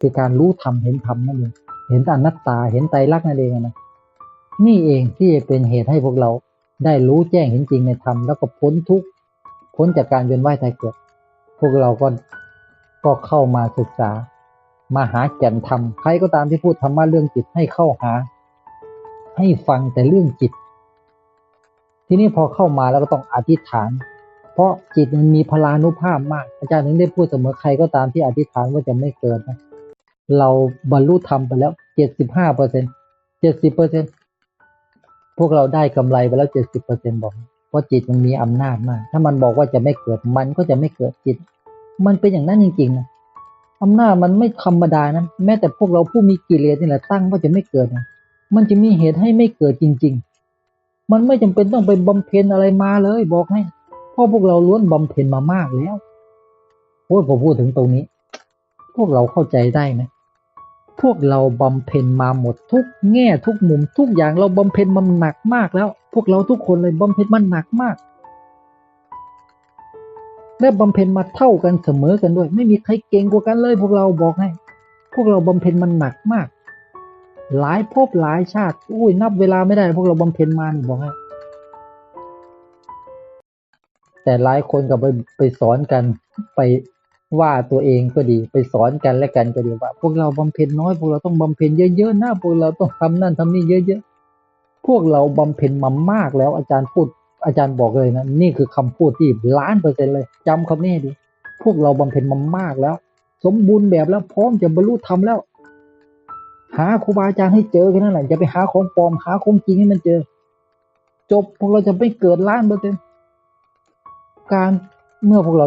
คือการรู้ธรรมเห็นธรรมนั่นเองเห็นอนัตตาเห็นไตรลักษณ์นั่นเองนะนี่เองที่เป็นเหตุให้พวกเราได้รู้แจ้งเห็นจริงในธรรมแล้วก็พ้นทุกข์พ้นจากการเวียนว่ายตายเกิด พวกเราก็ก็เข้ามาศึกษา มาหาแก่นธรรมใครก็ตามที่พูดธรรมะเรื่องจิตให้เข้าหา ให้ฟังแต่เรื่องจิต ทีนี้พอเข้ามาแล้วก็ต้องอธิษฐาน เพราะจิตมันมีพลานุภาพมาก อาจารย์ถึงได้พูดเสมอใครก็ตามที่อธิษฐานว่าจะไม่เกิดนะ เราบรรลุธรรมไปแล้วเจ็ดสิบห้าเปอร์เซ็นเจ็ดสิบเปอร์เซ็นพวกเราได้กำไรไปแล้วเจ็ดสิบเปอร์เซ็นบอกเพราะจิตมันมีอำนาจมาก ถ้ามันบอกว่าจะไม่เกิดมันก็จะไม่เกิดจิต มันเป็นอย่างนั้นจริงๆนะอำนาจมันไม่ธรรมดานะแม้แต่พวกเราผู้มีกิเลสนี่แหละตั้งว่าจะไม่เกิดนะมันจะมีเหตุให้ไม่เกิดจริง ๆ มันไม่จำเป็นต้องไปบำเพ็ญอะไรมาเลยบอกให้เพราะพวกเราล้วนบำเพ็ญมามากแล้วโอ้ยผมพูดถึงตรงนี้ พวกเราเข้าใจได้ไหม พวกเราบำเพ็ญมาหมดทุกแง่ทุกมุมทุกอย่างเราบำเพ็ญมันหนักมากแล้ว พวกเราทุกคนเลยบำเพ็ญมันหนักมาก และบำเพ็ญมาเท่ากันเสมอกันด้วย ไม่มีใครเก่งกว่ากันเลย พวกเราบอกให้ พวกเราบำเพ็ญมันหนักมาก หลายภพหลายชาติอุ้ยนับเวลาไม่ได้ พวกเราบำเพ็ญมานี่บอกให้แต่หลายคนก็ไปไปสอนกันไป ว่าตัวเองก็ดีไปสอนกันและกันก็ดีว่า พวกเราบำเพ็ญน้อยพวกเราต้องบำเพ็ญเยอะๆนะพวกเราต้องทำนั่นทำนี่เยอะๆพวกเราบำเพ็ญมามากแล้วอาจารย์พูดอาจารย์บอกเลยนะนี่คือคำพูดที่ล้านเปอร์เซ็นต์เลยจำคำนี้ดี พวกเราบำเพ็ญมามากแล้ว สมบูรณ์แบบแล้วพร้อมจะบรรลุธรรมแล้ว หาครูบาอาจารย์ให้เจอแค่นั้นแหละจะไปหาของปลอมหาของจริงให้มันเจอ จบพวกเราจะไม่เกิดล้านเปอร์เซ็นต์การเมื่อพวกเราได้